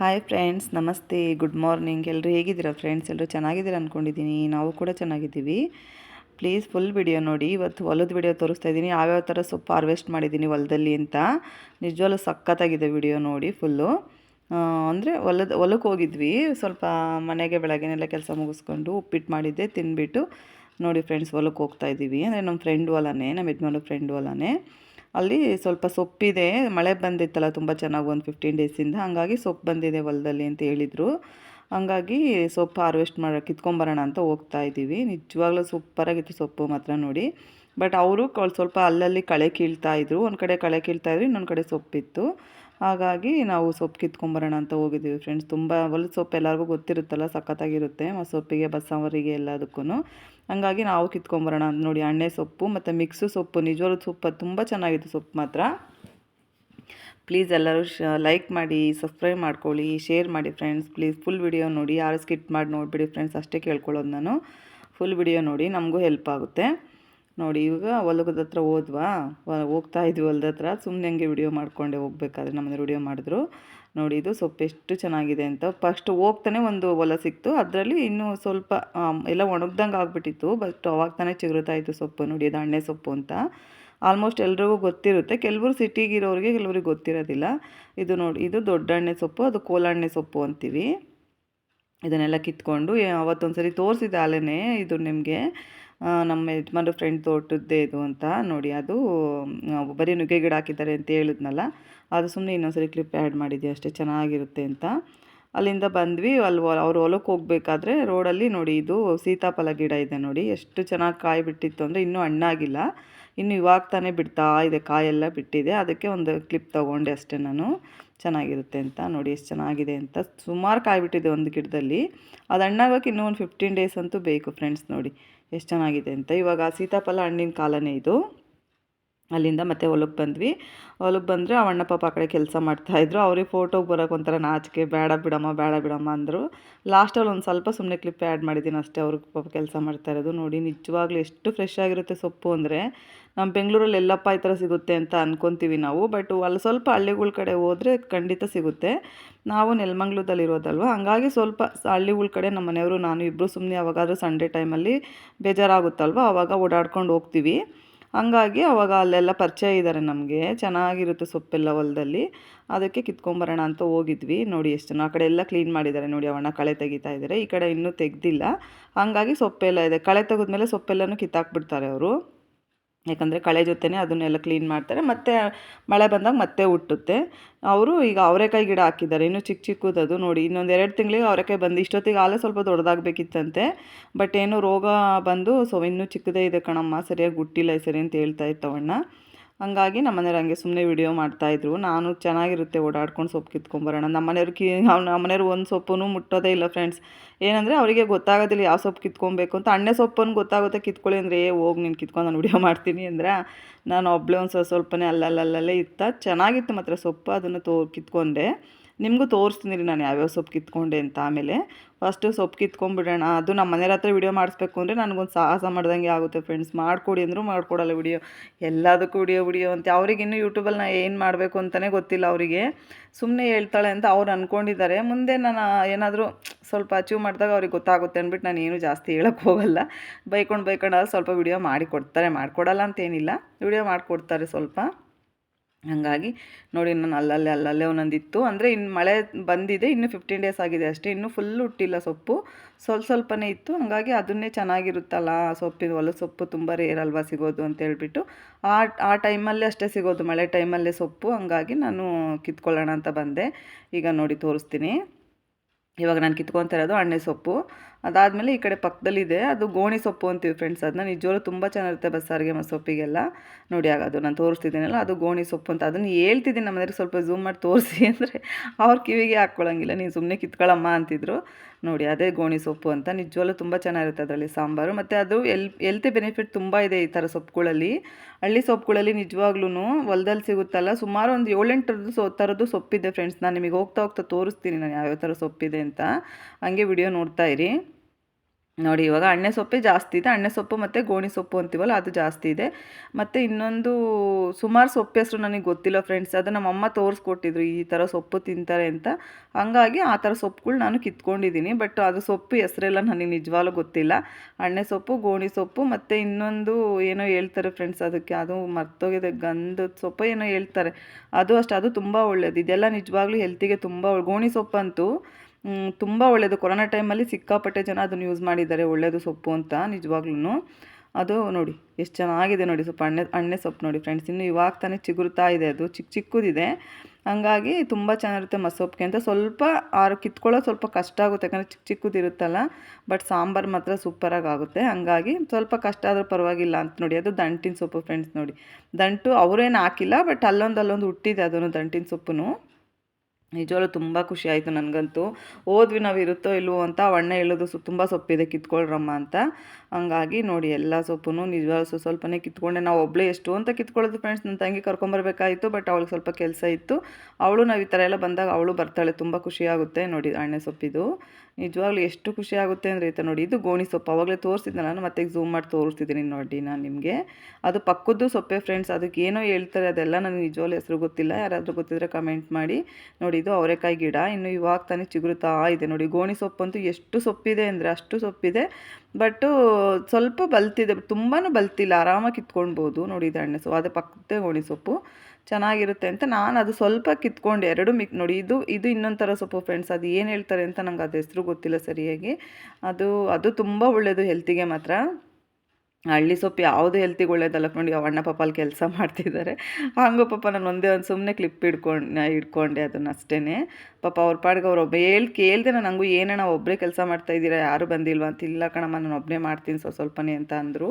Hi friends ನಮಸ್ತೆ good morning ಎಲ್ಲರೂ ಹೇಗಿದ್ದೀರಾ ಫ್ರೆಂಡ್ಸ್ ಎಲ್ಲರೂ ಚೆನ್ನಾಗಿದ್ದೀರಾ ಅಂದ್ಕೊಂಡಿದ್ದೀನಿ ನಾವು ಕೂಡ ಚೆನ್ನಾಗಿದ್ದೀವಿ. ಪ್ಲೀಸ್ ಫುಲ್ ವಿಡಿಯೋ ನೋಡಿ. ಇವತ್ತು ಹೊಲದ ವಿಡಿಯೋ ತೋರಿಸ್ತಾ ಇದ್ದೀನಿ. ಯಾವ್ಯಾವ ಥರ ಸೊಪ್ಪು ಹಾರ್ವೆಸ್ಟ್ ಮಾಡಿದ್ದೀನಿ ಹೊಲದಲ್ಲಿ ಅಂತ. ನಿಜವಾಗ್ಲೂ ಸಖತ್ತಾಗಿದೆ ವಿಡಿಯೋ ನೋಡಿ ಫುಲ್ಲು ಅಂದರೆ ಹೊಲದ, ಹೊಲಕ್ಕೆ ಹೋಗಿದ್ವಿ. ಸ್ವಲ್ಪ ಮನೆಗೆ ಬೆಳಗ್ಗೆನೆಲ್ಲ ಕೆಲಸ ಮುಗಿಸ್ಕೊಂಡು ಉಪ್ಪಿಟ್ಟು ಮಾಡಿದ್ದೆ, ತಿಂದ್ಬಿಟ್ಟು ನೋಡಿ ಫ್ರೆಂಡ್ಸ್ ಹೊಲಕ್ಕೆ ಹೋಗ್ತಾ ಇದ್ದೀವಿ. ಅಂದರೆ ನಮ್ಮ ಫ್ರೆಂಡ್ ಹೊಲನೇ ನಮ್ಮ ಯಜಮಾನ ಫ್ರೆಂಡ್ ಹೊಲನೇ. ಅಲ್ಲಿ ಸ್ವಲ್ಪ ಸೊಪ್ಪಿದೆ. ಮಳೆ ಬಂದಿತ್ತಲ್ಲ ತುಂಬ ಚೆನ್ನಾಗಿ ಒಂದು ಫಿಫ್ಟೀನ್ ಡೇಸಿಂದ ಹಾಗಾಗಿ ಸೊಪ್ಪು ಬಂದಿದೆ ಹೊಲದಲ್ಲಿ ಅಂತ ಹೇಳಿದರು. ಹಂಗಾಗಿ ಸೊಪ್ಪು ಹಾರ್ವೆಸ್ಟ್ ಮಾಡಿ, ಕಿತ್ಕೊಂಬರೋಣ ಅಂತ ಹೋಗ್ತಾ ಇದ್ದೀವಿ ನಿಜವಾಗ್ಲೂ ಸೂಪರಾಗಿತ್ತು ಸೊಪ್ಪು ಮಾತ್ರ ನೋಡಿ. ಬಟ್ ಅವರು ಸ್ವಲ್ಪ ಅಲ್ಲಲ್ಲಿ ಕಳೆ ಕೀಳ್ತಾಯಿದ್ರು ಒಂದು ಕಡೆ ಕಳೆ ಕೀಳ್ತಾಯಿದ್ರು ಇನ್ನೊಂದು ಕಡೆ ಸೊಪ್ಪಿತ್ತು. ಹಾಗಾಗಿ ನಾವು ಸೊಪ್ಪು ಕಿತ್ಕೊಂಬರೋಣ ಅಂತ ಹೋಗಿದ್ದೀವಿ ಫ್ರೆಂಡ್ಸ್ ತುಂಬ ಹೊಲದ ಸೊಪ್ಪು ಎಲ್ಲರಿಗೂ ಗೊತ್ತಿರುತ್ತಲ್ಲ, ಸಖತ್ತಾಗಿರುತ್ತೆ ಸೊಪ್ಪಿಗೆ, ಬಸ್ಸಾಂಬರಿಗೆ ಎಲ್ಲದಕ್ಕೂ ಹಂಗಾಗಿ ನಾವು ಕಿತ್ಕೊಂಬರೋಣ ಅಂತ ನೋಡಿ ಎಣ್ಣೆ ಸೊಪ್ಪು ಮತ್ತು ಮಿಕ್ಸು ಸೊಪ್ಪು ನಿಜವಾದ ಸೊಪ್ಪು ತುಂಬ ಚೆನ್ನಾಗಿತ್ತು ಸೊಪ್ಪು ಮಾತ್ರ. ಪ್ಲೀಸ್ ಎಲ್ಲರೂ ಶ ಲೈಕ್ ಮಾಡಿ ಸಬ್ಸ್ಕ್ರೈಬ್ ಮಾಡ್ಕೊಳ್ಳಿ ಶೇರ್ ಮಾಡಿ ಫ್ರೆಂಡ್ಸ್ ಪ್ಲೀಸ್ ಫುಲ್ ವಿಡಿಯೋ ನೋಡಿ, ಯಾರು ಸ್ಕಿಟ್ ಮಾಡಿ ನೋಡಿಬಿಡಿ ಫ್ರೆಂಡ್ಸ್ ಅಷ್ಟೇ ಕೇಳ್ಕೊಳ್ಳೋದು ನಾನು. ಫುಲ್ ವಿಡಿಯೋ ನೋಡಿ ನಮಗೂ ಹೆಲ್ಪ್ ಆಗುತ್ತೆ. ನೋಡಿ, ಇವಾಗ ಹೊಲಗದ ಹತ್ರ ಹೋದ್ವಾ? ಹೋಗ್ತಾ ಇದ್ವಿ ಹೊಲದ ಹತ್ರ. ಸುಮ್ಮನೆ ಹಂಗೆ ವಿಡಿಯೋ ಮಾಡ್ಕೊಂಡೆ ಹೋಗ್ಬೇಕಾದ್ರೆ ನಮ್ಮನ್ನ ವಿಡಿಯೋ ಮಾಡಿದ್ರು. ನೋಡಿ, ಇದು ಸೊಪ್ಪು ಎಷ್ಟು ಚೆನ್ನಾಗಿದೆ ಅಂತ. ಫಸ್ಟ್ ಹೋಗ್ತಾನೆ ಒಂದು ಹೊಲ ಸಿಕ್ತು. ಅದರಲ್ಲಿ ಇನ್ನೂ ಸ್ವಲ್ಪ ಎಲ್ಲ ಒಣಗ್ದಂಗೆ ಆಗಿಬಿಟ್ಟಿತ್ತು. ಬಟ್ ಅವಾಗ ತಾನೇ ಚಿಗುರುತ್ತಾ ಇತ್ತು ಸೊಪ್ಪು. ನೋಡಿ ಅದು ಅಣ್ಣೆ ಸೊಪ್ಪು ಅಂತ. ಆಲ್ಮೋಸ್ಟ್ ಎಲ್ರಿಗೂ ಗೊತ್ತಿರುತ್ತೆ. ಕೆಲವರು ಸಿಟಿಗಿರೋರಿಗೆ ಕೆಲವ್ರಿಗೆ ಗೊತ್ತಿರೋದಿಲ್ಲ. ಇದು ನೋಡಿ, ಇದು ದೊಡ್ಡ ಎಣ್ಣೆ ಸೊಪ್ಪು. ಅದು ಕೋಲಣ್ಣೆ ಸೊಪ್ಪು ಅಂತೀವಿ. ಇದನ್ನೆಲ್ಲ ಕಿತ್ಕೊಂಡು ಅವತ್ತೊಂದು ಸರಿ ತೋರಿಸಿದೆ ಅಲ್ಲೇ ಇದು ನಿಮಗೆ. ನಮ್ಮ ಯಜಮಾನ್ರ ಫ್ರೆಂಡ್ ತೋಟದ್ದೇ ಇದು ಅಂತ ನೋಡಿ, ಅದು ಬರೀ ನುಗ್ಗೆ ಗಿಡ ಹಾಕಿದ್ದಾರೆ ಅಂತ ಹೇಳಿದ್ನಲ್ಲ, ಅದು ಸುಮ್ಮನೆ ಇನ್ನೊಂದ್ಸರಿ ಕ್ಲಿಪ್ ಆ್ಯಡ್ ಮಾಡಿದ್ದೆ ಅಷ್ಟೇ ಚೆನ್ನಾಗಿರುತ್ತೆ ಅಂತ. ಅಲ್ಲಿಂದ ಬಂದ್ವಿ, ಅಲ್ಲಿ ಅವ್ರು ಹೊಲಕ್ಕೆ ಹೋಗ್ಬೇಕಾದ್ರೆ ರೋಡಲ್ಲಿ ನೋಡಿ, ಇದು ಸೀತಾಫಲ ಗಿಡ ಇದೆ ನೋಡಿ, ಎಷ್ಟು ಚೆನ್ನಾಗಿ ಕಾಯಿ ಬಿಟ್ಟಿತ್ತು ಅಂದರೆ ಇನ್ನೂ ಹಣ್ಣಾಗಿಲ್ಲ. ಇನ್ನು ಇವಾಗ ತಾನೇ ಬಿಡ್ತಾ ಇದೆ, ಕಾಯೆಲ್ಲ ಬಿಟ್ಟಿದೆ, ಅದಕ್ಕೆ ಒಂದು ಕ್ಲಿಪ್ ತೊಗೊಂಡೆ ಅಷ್ಟೇ ನಾನು. ಚೆನ್ನಾಗಿರುತ್ತೆ ಅಂತ ನೋಡಿ, ಎಷ್ಟು ಚೆನ್ನಾಗಿದೆ ಅಂತ. ಸುಮಾರು ಕಾಯಿ ಬಿಟ್ಟಿದೆ ಒಂದು ಗಿಡದಲ್ಲಿ. ಅದು ಹಣ್ಣಾಗೋಕೆ ಇನ್ನೂ ಒಂದು ಫಿಫ್ಟೀನ್ ಡೇಸ್ ಅಂತೂ ಬೇಕು ಫ್ರೆಂಡ್ಸ್ ನೋಡಿ. ಎಷ್ಟು ಚೆನ್ನಾಗಿದೆ ಅಂತ. ಇವಾಗ ಸೀತಾಫಲ ಹಣ್ಣಿನ ಕಾಲನೇ ಇದು. ಅಲ್ಲಿಂದ ಮತ್ತೆ ಹೊಲಕ್ಕೆ ಬಂದ್ವಿ. ಹೊಲಕ್ಕೆ ಬಂದರೆ ಅವಣ್ಣ ಪಾಪ ಆ ಕಡೆ ಕೆಲಸ ಮಾಡ್ತಾಯಿದ್ರು ಅವ್ರಿಗೆ ಫೋಟೋಗೆ ಬರೋಕೆ ಒಂಥರ ನಾಚಿಕೆ, ಬೇಡ ಬಿಡಮ್ಮ ಬೇಡ ಬಿಡಮ್ಮ ಅಂದರು. ಲಾಸ್ಟಲ್ಲಿ ಒಂದು ಸ್ವಲ್ಪ ಸುಮ್ಮನೆ ಕ್ಲಿಪ್ ಆ್ಯಡ್ ಮಾಡಿದ್ದೀನಿ ಅಷ್ಟೇ. ಅವ್ರಿಗೆ ಪಾಪ ಕೆಲಸ ಮಾಡ್ತಾ ಇರೋದು. ನೋಡಿ, ನಿಜವಾಗ್ಲೂ ಎಷ್ಟು ಫ್ರೆಶ್ ಆಗಿರುತ್ತೆ ಸೊಪ್ಪು ಅಂದರೆ. ನಮ್ಮ ಬೆಂಗಳೂರಲ್ಲಿ ಎಲ್ಲಪ್ಪ ಈ ಥರ ಸಿಗುತ್ತೆ ಅಂತ ಅಂದ್ಕೊತೀವಿ ನಾವು. ಬಟ್ ಅಲ್ಲಿ ಸ್ವಲ್ಪ ಹಳ್ಳಿಗಳ ಕಡೆ ಹೋದರೆ ಖಂಡಿತ ಸಿಗುತ್ತೆ. ನಾವು ನೆಲಮಂಗ್ಲದಲ್ಲಿರೋದಲ್ವ ಹಾಗಾಗಿ ಸ್ವಲ್ಪ ಹಳ್ಳಿಗಳ ಕಡೆ ನಮ್ಮ ಮನೆಯವರು, ನಾನು ಇಬ್ಬರು ಸುಮ್ಮನೆ ಯಾವಾಗಾದರೂ ಸಂಡೇ ಟೈಮಲ್ಲಿ ಬೇಜಾರಾಗುತ್ತಲ್ವ? ಆವಾಗ ಓಡಾಡ್ಕೊಂಡು ಹೋಗ್ತೀವಿ. ಹಂಗಾಗಿ ಅವಾಗ ಅಲ್ಲೆಲ್ಲ ಪರಿಚಯ ಇದ್ದಾರೆ ನಮಗೆ. ಚೆನ್ನಾಗಿರುತ್ತೆ ಸೊಪ್ಪೆಲ್ಲ ಹೊಲದಲ್ಲಿ. ಅದಕ್ಕೆ ಕಿತ್ಕೊಂಬರೋಣ ಅಂತ ಹೋಗಿದ್ವಿ. ನೋಡಿ ಎಷ್ಟು ಆ ಕಡೆ ಎಲ್ಲ ಕ್ಲೀನ್ ಮಾಡಿದ್ದಾರೆ. ನೋಡಿ ಅವಣ್ಣ ಕಳೆ ತೆಗಿತಾ ಇದ್ದಾರೆ. ಈ ಕಡೆ ಇನ್ನೂ ತೆಗೆದಿಲ್ಲ. ಹಾಗಾಗಿ ಸೊಪ್ಪೆಲ್ಲ ಇದೆ. ಕಳೆ ತೆಗೆದ್ಮೇಲೆ ಸೊಪ್ಪೆಲ್ಲನೂ ಕಿತ್ತಾಕ್ಬಿಡ್ತಾರೆ ಅವರು. ಯಾಕಂದರೆ ಕಳೆ ಜೊತೆನೆ ಅದನ್ನೆಲ್ಲ ಕ್ಲೀನ್ ಮಾಡ್ತಾರೆ. ಮತ್ತು ಮಳೆ ಬಂದಾಗ ಮತ್ತೆ ಹುಟ್ಟುತ್ತೆ. ಅವರು ಈಗ ಅವರೆಕಾಯಿ ಗಿಡ ಹಾಕಿದ್ದಾರೆ. ಇನ್ನೂ ಚಿಕ್ಕ ಚಿಕ್ಕದದು ನೋಡಿ, ಇನ್ನೊಂದು ಎರಡು ತಿಂಗಳಿಗೆ ಅವರೆಕಾಯಿ ಬಂದು ಇಷ್ಟೊತ್ತಿಗೆ ಆಲೇ ಸ್ವಲ್ಪ ದೊಡ್ಡದಾಗಬೇಕಿತ್ತಂತೆ ಬಟ್ ಏನು ರೋಗ ಬಂದು, ಸೊ, ಇನ್ನೂ ಚಿಕ್ಕದೇ ಇದೆ ಕಣಮ್ಮ. ಸರಿಯಾಗಿ ಹುಟ್ಟಿಲ್ಲ ಸರಿ ಅಂತ ಹೇಳ್ತಾ ಇತ್ತವಣ್ಣ ಹಂಗಾಗಿ ನಮ್ಮ ಮನೆಯವ್ರು ಹಂಗೆ ಸುಮ್ಮನೆ ವಿಡಿಯೋ ಮಾಡ್ತಾಯಿದ್ರು ನಾನು ಚೆನ್ನಾಗಿರುತ್ತೆ, ಓಡಾಡ್ಕೊಂಡು ಸೊಪ್ಪು ಕಿತ್ಕೊಂಬರೋಣ ನಮ್ಮ ಮನೆಯವ್ರು ಕಿ ನಮ್ಮ ಮನೆಯವ್ರು ಒಂದು ಸೊಪ್ಪು ಮುಟ್ಟೋದೇ ಇಲ್ಲ ಫ್ರೆಂಡ್ಸ್ ಏನಂದರೆ ಅವರಿಗೆ ಗೊತ್ತಾಗೋದಿಲ್ಲ ಯಾವ ಸೊಪ್ಪು ಕಿತ್ಕೊಬೇಕು ಅಂತ. ಅಣ್ಣೆ ಸೊಪ್ಪನ್ನು ಗೊತ್ತಾಗುತ್ತೆ, ಕಿತ್ಕೊಳ್ಳಿ ಅಂದರೆ, ಏ, ಹೋಗಿ ನೀನು ಕಿತ್ಕೊಂಡು ನಾನು ವಿಡಿಯೋ ಮಾಡ್ತೀನಿ ಅಂದ್ರೆ, ನಾನು ಒಬ್ಬಳೇ ಒಂದು ಸ್ವಲ್ಪ ಸ್ವಲ್ಪನೇ ಅಲ್ಲಲ್ಲಲ್ಲೇ ಇತ್ತ. ಚೆನ್ನಾಗಿತ್ತು ಮಾತ್ರ ಸೊಪ್ಪು, ಅದನ್ನು ತೋ ಕಿತ್ಕೊಂಡೆ. ನಿಮಗೂ ತೋರಿಸ್ತೀನಿ ರೀ ನಾನು ಯಾವ್ಯಾವ ಸೊಪ್ಪು ಕಿತ್ಕೊಂಡೆ ಅಂತ ಆಮೇಲೆ. ಫಸ್ಟು ಸೊಪ್ಪು ಕಿತ್ಕೊಂಡ್ಬಿಡೋಣ ಅದು ನಮ್ಮ ಮನೆಯ ಹತ್ರ ವಿಡಿಯೋ ಮಾಡಿಸ್ಬೇಕು ಅಂದರೆ ನನಗೊಂದು ಸಾಹಸ ಮಾಡ್ದಂಗೆ ಆಗುತ್ತೆ ಫ್ರೆಂಡ್ಸ್ ಮಾಡಿಕೊಡಿ ಅಂದರೂ ಮಾಡಿಕೊಡಲ್ಲ ವಿಡಿಯೋ ಎಲ್ಲದಕ್ಕೂ ವಿಡಿಯೋ ವಿಡಿಯೋ ಅಂತ. ಅವ್ರಿಗೆ ಇನ್ನೂ ಯೂಟ್ಯೂಬಲ್ಲಿ ನಾನು ಏನು ಮಾಡಬೇಕು ಅಂತಲೇ ಗೊತ್ತಿಲ್ಲ ಅವರಿಗೆ. ಸುಮ್ಮನೆ ಹೇಳ್ತಾಳೆ ಅಂತ ಅವ್ರು ಅಂದ್ಕೊಂಡಿದ್ದಾರೆ ಮುಂದೆ ನಾನು ಏನಾದರೂ ಸ್ವಲ್ಪ ಅಚೀವ್ ಮಾಡಿದಾಗ ಅವ್ರಿಗೆ ಗೊತ್ತಾಗುತ್ತೆ ಅಂದ್ಬಿಟ್ಟು ನಾನು ಏನು ಜಾಸ್ತಿ ಹೇಳೋಕ್ಕೆ ಹೋಗಲ್ಲ. ಬೈಕೊಂಡು ಬೈಕೊಂಡು ಸ್ವಲ್ಪ ವಿಡಿಯೋ ಮಾಡಿಕೊಡ್ತಾರೆ ಮಾಡಿಕೊಡಲ್ಲ ಅಂತೇನಿಲ್ಲ ವಿಡಿಯೋ ಮಾಡಿಕೊಡ್ತಾರೆ ಸ್ವಲ್ಪ. ಹಾಗಾಗಿ ನೋಡಿ ನಾನು ಅಲ್ಲಲ್ಲೇ ಅಲ್ಲಲ್ಲೇ ಒಂದೊಂದಿತ್ತು. ಅಂದರೆ ಇನ್ನು ಮಳೆ ಬಂದಿದೆ, ಇನ್ನು ಫಿಫ್ಟೀನ್ ಡೇಸ್ ಆಗಿದೆ ಅಷ್ಟೇ. ಇನ್ನೂ ಫುಲ್ ಹುಟ್ಟಿಲ್ಲ ಸೊಪ್ಪು. ಸ್ವಲ್ಪ ಸ್ವಲ್ಪನೇ ಇತ್ತು. ಹಾಗಾಗಿ ಅದನ್ನೇ ಚೆನ್ನಾಗಿರುತ್ತಲ್ಲ ಸೊಪ್ಪಿನ ಹೊಲ ಸೊಪ್ಪು ತುಂಬ ರೇರ್ ಅಲ್ವಾ ಸಿಗೋದು ಅಂತ ಹೇಳ್ಬಿಟ್ಟು. ಆ ಆ ಟೈಮಲ್ಲೇ ಅಷ್ಟೇ ಸಿಗೋದು, ಮಳೆ ಟೈಮಲ್ಲೇ ಸೊಪ್ಪು. ಹಾಗಾಗಿ ನಾನು ಕಿತ್ಕೊಳ್ಳೋಣ ಅಂತ ಬಂದೆ. ಈಗ ನೋಡಿ ತೋರಿಸ್ತೀನಿ. ಇವಾಗ ನಾನು ಕಿತ್ಕೊತಾ ಇರೋದು ಅಣ್ಣೆ ಸೊಪ್ಪು. ಅದಾದಮೇಲೆ ಈ ಕಡೆ ಪಕ್ಕದಲ್ಲಿದೆ ಅದು ಗೋಣಿ ಸೊಪ್ಪು ಅಂತೀವಿ ಫ್ರೆಂಡ್ಸ್ ಅದನ್ನ ನಿಜವಾಗ್ಲೂ ತುಂಬ ಚೆನ್ನಾಗಿರುತ್ತೆ ಬಸ್ಸಾರಿಗೆ ಮತ್ತು ಸೊಪ್ಪಿಗೆಲ್ಲ. ನೋಡಿ ಆಗೋದು ನಾನು ತೋರಿಸ್ತಿದ್ದೀನಲ್ಲ, ಅದು ಗೋಣಿ ಸೊಪ್ಪು ಅಂತ. ಅದನ್ನು ಹೇಳ್ತಿದ್ದೀನಿ ನಮ್ಮ ಸ್ವಲ್ಪ ಝೂಮ್ ಮಾಡಿ ತೋರಿಸಿ ಅಂದರೆ ಅವ್ರ ಕಿವಿಗೆ ಹಾಕ್ಕೊಳ್ಳೋಂಗಿಲ್ಲ ನೀನು ಸುಮ್ಮನೆ ಕಿತ್ಕೊಳ್ಳಮ್ಮ ಅಂತಿದ್ರು. ನೋಡಿ, ಅದೇ ಗೋಣಿ ಸೊಪ್ಪು ಅಂತ. ನಿಜವಾಗ್ಲೂ ತುಂಬ ಚೆನ್ನಾಗಿರುತ್ತೆ ಅದರಲ್ಲಿ ಸಾಂಬಾರು. ಮತ್ತು ಅದು ಎಲ್ ಎಲ್ತ್ ಬೆನಿಫಿಟ್ ತುಂಬ ಇದೆ ಈ ಥರ ಸೊಪ್ಪುಗಳಲ್ಲಿ. ಹಳ್ಳಿ ಸೊಪ್ಪುಗಳಲ್ಲಿ ನಿಜವಾಗ್ಲೂ ಹೊಲದಲ್ಲಿ ಸಿಗುತ್ತಲ್ಲ, ಸುಮಾರು ಒಂದು ಏಳೆಂಟರದ್ದು ಸೊ, ಥರದ್ದು ಸೊಪ್ಪಿದೆ ಫ್ರೆಂಡ್ಸ್ ನಾನು ನಿಮಗೆ ಹೋಗ್ತಾ ಹೋಗ್ತಾ ತೋರಿಸ್ತೀನಿ ನಾನು ಯಾವ್ಯಾವ ಥರ ಸೊಪ್ಪಿದೆ ಅಂತ. ಹಂಗೆ ವಿಡಿಯೋ ನೋಡ್ತಾ ಇರಿ. ನೋಡಿ, ಇವಾಗ ಅಣ್ಣೆ ಸೊಪ್ಪೆ ಜಾಸ್ತಿ ಇದೆ. ಅಣ್ಣೆ ಸೊಪ್ಪು ಮತ್ತು ಗೋಣಿ ಸೊಪ್ಪು ಅಂತೀವಲ್ಲ, ಅದು ಜಾಸ್ತಿ ಇದೆ. ಮತ್ತು ಇನ್ನೊಂದು ಸುಮಾರು ಸೊಪ್ಪು ಹೆಸರು ನನಗೆ ಗೊತ್ತಿಲ್ಲ ಫ್ರೆಂಡ್ಸ್ ಅದು ನಮ್ಮಮ್ಮ ತೋರಿಸ್ಕೊಟ್ಟಿದ್ರು, ಈ ಥರ ಸೊಪ್ಪು ತಿಂತಾರೆ ಅಂತ. ಹಾಗಾಗಿ ಆ ಥರ ಸೊಪ್ಪುಗಳು ನಾನು ಕಿತ್ಕೊಂಡಿದ್ದೀನಿ. ಬಟ್ ಅದು ಸೊಪ್ಪು ಹೆಸರೆಲ್ಲ ನನಗೆ ನಿಜವಾಗ್ಲೂ ಗೊತ್ತಿಲ್ಲ. ಅಣ್ಣೆ ಸೊಪ್ಪು, ಗೋಣಿ ಸೊಪ್ಪು ಮತ್ತು ಇನ್ನೊಂದು ಏನೋ ಹೇಳ್ತಾರೆ ಫ್ರೆಂಡ್ಸ್ ಅದಕ್ಕೆ. ಅದು ಮರ್ತೋಗಿದೆ. ಗಂಧದ ಸೊಪ್ಪು ಏನೋ ಹೇಳ್ತಾರೆ. ಅದು ಅಷ್ಟು. ಅದು ತುಂಬ ಒಳ್ಳೆಯದು ಇದೆಲ್ಲ ನಿಜವಾಗ್ಲೂ ಹೆಲ್ತಿಗೆ ತುಂಬ ಗೋಣಿ ಸೊಪ್ಪಂತೂ ತುಂಬ ಒಳ್ಳೆಯದು ಕೊರೋನಾ ಟೈಮಲ್ಲಿ ಸಿಕ್ಕಾಪಟ್ಟೆ ಜನ ಅದನ್ನು ಯೂಸ್ ಮಾಡಿದ್ದಾರೆ. ಒಳ್ಳೆಯದು ಸೊಪ್ಪು ಅಂತ ನಿಜವಾಗ್ಲೂ ಅದು ನೋಡಿ, ಎಷ್ಟು ಚೆನ್ನಾಗಿದೆ ನೋಡಿ ಸ್ವಲ್ಪ ಅಣ್ಣೆ ಅಣ್ಣೆ ಸೊಪ್ಪು ನೋಡಿ ಫ್ರೆಂಡ್ಸ್ ಇನ್ನು ಇವಾಗ ತಾನೇ ಚಿಗುರುತ್ತಾ ಇದೆ ಅದು. ಚಿಕ್ಕ ಚಿಕ್ಕದಿದೆ. ಹಂಗಾಗಿ ತುಂಬ ಚೆನ್ನಾಗಿರುತ್ತೆ ಮಸೊಪ್ಪಿಗೆ ಅಂತ. ಸ್ವಲ್ಪ ಆರು ಕಿತ್ಕೊಳ್ಳೋದು ಸ್ವಲ್ಪ ಕಷ್ಟ ಆಗುತ್ತೆ. ಯಾಕಂದರೆ ಚಿಕ್ಕ ಚಿಕ್ಕದಿರುತ್ತಲ್ಲ. ಬಟ್ ಸಾಂಬಾರು ಮಾತ್ರ ಸೂಪರಾಗಿ ಆಗುತ್ತೆ. ಹಂಗಾಗಿ ಸ್ವಲ್ಪ ಕಷ್ಟ ಆದರೂ ಪರವಾಗಿಲ್ಲ ಅಂತ ನೋಡಿ. ಅದು ದಂಟಿನ ಸೊಪ್ಪು ಫ್ರೆಂಡ್ಸ್ ನೋಡಿ. ದಂಟು ಅವರೇನು ಹಾಕಿಲ್ಲ. ಬಟ್ ಅಲ್ಲೊಂದು ಅಲ್ಲೊಂದು ಹುಟ್ಟಿದೆ ಅದನ್ನು ದಂಟಿನ ಸೊಪ್ಪು ನಿಜವಾಗ್ಲೂ ತುಂಬ ಖುಷಿ ಆಯಿತು ನನಗಂತೂ. ಹೋದ್ವಿ ನಾವು ಇರುತ್ತೋ ಇಲ್ವೋ ಅಂತ ಅಣ್ಣ ಹೇಳೋದು ಸು, ತುಂಬ ಸೊಪ್ಪಿದೆ ಕಿತ್ಕೊಳ್ರಮ್ಮ ಅಂತ. ಹಂಗಾಗಿ ನೋಡಿ, ಎಲ್ಲ ಸೊಪ್ಪು ನಿಜವಾಗ್ಲೂ ಸ್ವಲ್ಪನೇ ಕಿತ್ಕೊಂಡೆ. ನಾವು ಒಬ್ಬಳೇ ಎಷ್ಟು ಅಂತ ಕಿತ್ಕೊಳ್ಳೋದು ಫ್ರೆಂಡ್ಸ್ ನನ್ನ ತಂಗಿ ಕರ್ಕೊಂಬರ್ಬೇಕಾಯಿತು ಬಟ್ ಅವಳಿಗೆ ಸ್ವಲ್ಪ ಕೆಲಸ ಇತ್ತು. ಅವಳು ನಾವು ಈ ಥರ ಎಲ್ಲ ಬಂದಾಗ ಅವಳು ಬರ್ತಾಳೆ, ತುಂಬ ಖುಷಿಯಾಗುತ್ತೆ ನೋಡಿ ಅಣ್ಣೆ ಸೊಪ್ಪಿದು. ನಿಜವಾಗ್ಲೂ ಎಷ್ಟು ಖುಷಿ ಆಗುತ್ತೆ ಅಂದರೆ ಆಯ್ತಾ ನೋಡಿ, ಇದು ಗೋಣಿ ಸೊಪ್ಪು. ಅವಾಗಲೇ ತೋರಿಸಿದ್ದೆ ನಾನು ಮತ್ತೆ ಝೂಮ್ ಮಾಡಿ ತೋರಿಸ್ತಿದ್ದೀನಿ ನೋಡಿ ನಾನು ನಿಮಗೆ. ಅದು ಪಕ್ಕದ್ದು ಸೊಪ್ಪೆ ಫ್ರೆಂಡ್ಸ್ ಅದಕ್ಕೆ ಏನೋ ಹೇಳ್ತಾರೆ, ಅದೆಲ್ಲ ನನಗೆ ನಿಜವಾಗ್ಲೂ ಹೆಸರು ಗೊತ್ತಿಲ್ಲ. ಯಾರಾದರೂ ಗೊತ್ತಿದ್ರೆ ಕಮೆಂಟ್ ಮಾಡಿ. ನೋಡಿ, ಇದು ಅವರೆಕಾಯಿ ಗಿಡ. ಇನ್ನು ಇವಾಗ ತಾನೇ ಚಿಗುರುತ್ತಾ ಇದೆ ನೋಡಿ, ಗೋಣಿ ಸೊಪ್ಪಂತೂ ಎಷ್ಟು ಸೊಪ್ಪಿದೆ ಅಂದರೆ, ಅಷ್ಟು ಸೊಪ್ಪಿದೆ. ಬಟ್ಟು ಸ್ವಲ್ಪ ಬಲ್ತಿದೆ ತುಂಬಾ ಬಲ್ತಿಲ್ಲ, ಆರಾಮಾಗಿ ಕಿತ್ಕೊಳ್ಬೋದು ನೋಡಿ ಇದು ಎಣ್ಣೆ ಸೊಪ್ಪು. ಅದು ಪಕ್ಕದ ಗೋಣಿ ಸೊಪ್ಪು. ಚೆನ್ನಾಗಿರುತ್ತೆ ಅಂತ ನಾನು ಅದು ಸ್ವಲ್ಪ ಕಿತ್ಕೊಂಡು, ಎರಡು ಮಿಕ್ ನೋಡಿ ಇದು ಇದು ಇನ್ನೊಂದು ಥರ ಸೊಪ್ಪು ಫ್ರೆಂಡ್ಸ್ ಅದು ಏನು ಹೇಳ್ತಾರೆ ಅಂತ ನಂಗೆ ಅದು ಹೆಸರು ಗೊತ್ತಿಲ್ಲ ಸರಿಯಾಗಿ. ಅದು ಅದು ತುಂಬ ಒಳ್ಳೆಯದು ಹೆಲ್ತಿಗೆ ಮಾತ್ರ. ಹಳ್ಳಿ ಸೊಪ್ಪು ಯಾವುದು ಹೆಲ್ತಿಗೆ ಒಳ್ಳೇದಲ್ಲ ನೋಡಿ ಅಣ್ಣ ಪಾಪ ಕೆಲಸ ಮಾಡ್ತಿದ್ದಾರೆ ಹಂಗೋ ಪಾಪ ನಾನು ಒಂದೇ ಒಂದು ಸುಮ್ಮನೆ ಕ್ಲಿಪ್ ಹಿಡ್ಕೊಂಡು ಹಿಡ್ಕೊಂಡೆ ಅದನ್ನ ಅಷ್ಟೇ ಪಾಪ ಅವ್ರ ಪಾಡ್ಗೆ ಅವ್ರು ಒಬ್ಬ ಹೇಳಿ, ಕೇಳಿದೆ ನಾನು ಹಂಗೂ ಏನಣ್ಣ ಒಬ್ಬರೇ ಕೆಲಸ ಮಾಡ್ತಾಯಿದ್ದೀರಾ ಯಾರು ಬಂದಿಲ್ವಾ? ಅಂತ, ಇಲ್ಲ ಕಣಮ್ಮ, ನಾನು ಒಬ್ಬನೇ ಮಾಡ್ತೀನಿ ಸ್ವಲ್ಪ ಸ್ವಲ್ಪನೇ, ಅಂತ ಅಂದರು.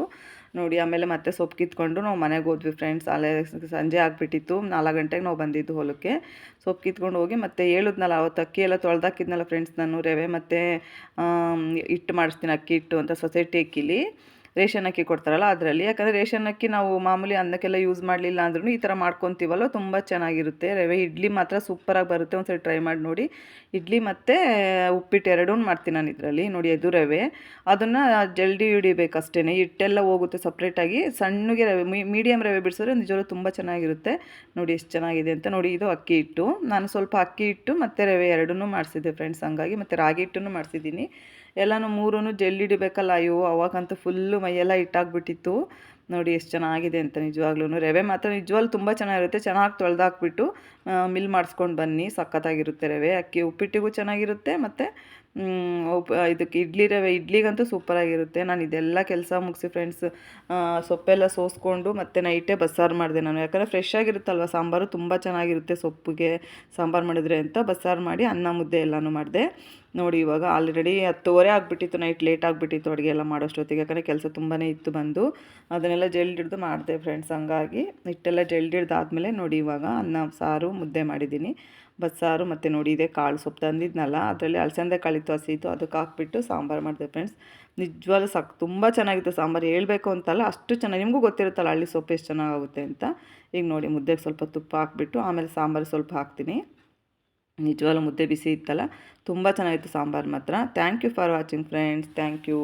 ನೋಡಿ, ಆಮೇಲೆ ಮತ್ತೆ ಸೊಪ್ಪು ಕಿತ್ಕೊಂಡು ನಾವು ಮನೆಗೆ ಹೋದ್ವಿ ಫ್ರೆಂಡ್ಸ್ ಅಲ್ಲೇ ಸಂಜೆ ಆಗಿಬಿಟ್ಟಿತ್ತು. ನಾಲ್ಕು ಗಂಟೆಗೆ ನಾವು ಬಂದಿದ್ದು ಹೊಲಕ್ಕೆ. ಸೊಪ್ಪು ಕಿತ್ಕೊಂಡು ಹೋಗಿ ಮತ್ತೆ ಹೇಳಿದ್ನಲ್ಲ ಅವತ್ತು ಅಕ್ಕಿ ಎಲ್ಲ ತೊಳೆದಾಕಿದ್ನಲ್ಲ ಫ್ರೆಂಡ್ಸ್ ನಾನು ರವೆ ಮತ್ತು ಹಿಟ್ಟು ಮಾಡಿಸ್ತೀನಿ ಅಕ್ಕಿ ಹಿಟ್ಟು ಅಂತ ಸೊಸೈಟಿ ಅಕ್ಕಿಲಿ ರೇಷನ್ ಅಕ್ಕಿ ಕೊಡ್ತಾರಲ್ಲ ಅದರಲ್ಲಿ. ಯಾಕಂದರೆ ರೇಷನ್ ಅಕ್ಕಿ ನಾವು ಮಾಮೂಲಿ ಅನ್ನಕ್ಕೆಲ್ಲ ಯೂಸ್ ಮಾಡಲಿಲ್ಲ ಅಂದ್ರೂ ಈ ಥರ ಮಾಡ್ಕೊತೀವಲ್ಲ ತುಂಬ ಚೆನ್ನಾಗಿರುತ್ತೆ. ರವೆ, ಇಡ್ಲಿ ಮಾತ್ರ ಸೂಪರಾಗಿ ಬರುತ್ತೆ. ಒಂದ್ಸರಿ ಟ್ರೈ ಮಾಡಿ ನೋಡಿ. ಇಡ್ಲಿ ಮತ್ತು ಉಪ್ಪಿಟ್ಟು ಎರಡೂ ಮಾಡ್ತೀನಿ ನಾನು ಇದರಲ್ಲಿ. ನೋಡಿ, ಅದು ರವೆ. ಅದನ್ನು ಜಲ್ದಿ ಹಿಡಿಬೇಕು ಅಷ್ಟೇ ಹಿಟ್ಟೆಲ್ಲ ಹೋಗುತ್ತೆ ಸಪ್ರೇಟಾಗಿ ಸಣ್ಣಗೆ ರವೆ ಮೀಡಿಯಮ್ ರವೆ ಬಿಡಿಸಿದ್ರೆ ನಿಜವೂ ತುಂಬ ಚೆನ್ನಾಗಿರುತ್ತೆ. ನೋಡಿ, ಎಷ್ಟು ಚೆನ್ನಾಗಿದೆ ಅಂತ. ನೋಡಿ, ಇದು ಅಕ್ಕಿ ಹಿಟ್ಟು. ನಾನು ಸ್ವಲ್ಪ ಅಕ್ಕಿ ಹಿಟ್ಟು ಮತ್ತು ರವೆ ಎರಡನ್ನೂ ಮಾಡಿಸಿದ್ದೆ ಫ್ರೆಂಡ್ಸ್ ಹಂಗಾಗಿ. ಮತ್ತು ರಾಗಿ ಹಿಟ್ಟನ್ನು ಮಾಡಿಸಿದ್ದೀನಿ. ಎಲ್ಲನೂ ಮೂರೂ ಜಲ್ಲಿಡಬೇಕಲ್ಲ ಅಯ್ಯೋ, ಅವಾಗಂತೂ ಫುಲ್ಲು ಮೈಯೆಲ್ಲ ಇಟ್ಟಾಗ್ಬಿಟ್ಟಿತ್ತು ನೋಡಿ ಎಷ್ಟು ಚೆನ್ನಾಗಿದೆ ಅಂತ ನಿಜವಾಗ್ಲೂ ರವೆ ಮಾತ್ರ ನಿಜವಾಗ್ಲೂ ತುಂಬ ಚೆನ್ನಾಗಿರುತ್ತೆ. ಚೆನ್ನಾಗಿ ತೊಳೆದಾಕ್ಬಿಟ್ಟು ಮಿಲ್ ಮಾಡಿಸ್ಕೊಂಡು ಬನ್ನಿ. ಸಖತ್ತಾಗಿರುತ್ತೆ ರವೆ. ಅಕ್ಕಿ ಉಪ್ಪಿಟ್ಟಿಗೂ ಚೆನ್ನಾಗಿರುತ್ತೆ. ಮತ್ತು ಇದಕ್ಕೆ ಇಡ್ಲಿ ರವೆ, ಇಡ್ಲಿಗಂತೂ ಸೂಪರಾಗಿರುತ್ತೆ ನಾನು ಇದೆಲ್ಲ ಕೆಲಸ ಮುಗಿಸಿ ಫ್ರೆಂಡ್ಸ್ ಸೊಪ್ಪೆಲ್ಲ ಸೋಸ್ಕೊಂಡು ಮತ್ತು ನೈಟೇ ಬಸ್ಸಾರು ಮಾಡಿದೆ ನಾನು. ಯಾಕಂದರೆ ಫ್ರೆಶ್ ಆಗಿರುತ್ತಲ್ವ, ಸಾಂಬಾರು ತುಂಬ ಚೆನ್ನಾಗಿರುತ್ತೆ ಸೊಪ್ಪಿಗೆ, ಸಾಂಬಾರು ಮಾಡಿದ್ರೆ ಅಂತ ಬಸ್ಸಾರು ಮಾಡಿ ಅನ್ನ ಮುದ್ದೆ ಎಲ್ಲನೂ ಮಾಡಿದೆ. ನೋಡಿ ಇವಾಗ ಆಲ್ರೆಡಿ ಹತ್ತುವರೆ ಆಗಿಬಿಟ್ಟಿತ್ತು ನೈಟ್ ಲೇಟ್ ಆಗಿಬಿಟ್ಟಿತ್ತು ಅಡುಗೆ ಎಲ್ಲ ಮಾಡೋಷ್ಟೊತ್ತಿಗೆ. ಯಾಕಂದರೆ ಕೆಲಸ ತುಂಬಾ ಇತ್ತು ಬಂದು. ಅದನ್ನೆಲ್ಲ ಜಲ್ದಿಡ್ದು ಮಾಡಿದೆ ಫ್ರೆಂಡ್ಸ್ ಹಂಗಾಗಿ ಹಿಟ್ಟೆಲ್ಲ ಜಲ್ದಿಡ್ದಾದ್ಮೇಲೆ ನೋಡಿ ಇವಾಗ ಅನ್ನ, ಸಾರು, ಮುದ್ದೆ ಮಾಡಿದ್ದೀನಿ. ಬಸ್ಸಾರು ಮತ್ತು ನೋಡಿ ಇದೆ ಕಾಳು ಸೊಪ್ಪು ತಂದಿದ್ನಲ್ಲ, ಅದರಲ್ಲಿ ಅಲಸಂದೆ ಕಾಳಿತ್ತು ಹಸಿತು ಅದಕ್ಕೆ ಹಾಕ್ಬಿಟ್ಟು ಸಾಂಬಾರು ಮಾಡಿದೆ ಫ್ರೆಂಡ್ಸ್ ನಿಜವಾಗ್ಲೂ ಸಾಕು, ತುಂಬ ಚೆನ್ನಾಗಿತ್ತು ಸಾಂಬಾರು. ಹೇಳಬೇಕು ಅಂತಲ್ಲ, ಅಷ್ಟು ಚೆನ್ನಾಗಿ, ನಿಮಗೂ ಗೊತ್ತಿರುತ್ತಲ್ಲ ಹಳ್ಳಿ ಸೊಪ್ಪು ಎಷ್ಟು ಚೆನ್ನಾಗಾಗುತ್ತೆ ಅಂತ. ಈಗ ನೋಡಿ, ಮುದ್ದೆಗೆ ಸ್ವಲ್ಪ ತುಪ್ಪ ಹಾಕ್ಬಿಟ್ಟು, ಆಮೇಲೆ ಸಾಂಬಾರು ಸ್ವಲ್ಪ ಹಾಕ್ತೀನಿ. ನಿಜವಾಗ್ಲೂ ಮುದ್ದೆ ಬಿಸಿ ಇತ್ತಲ್ಲ, ತುಂಬ ಚೆನ್ನಾಗಿತ್ತು ಸಾಂಬಾರು ಮಾತ್ರ. Thank you for watching friends thank you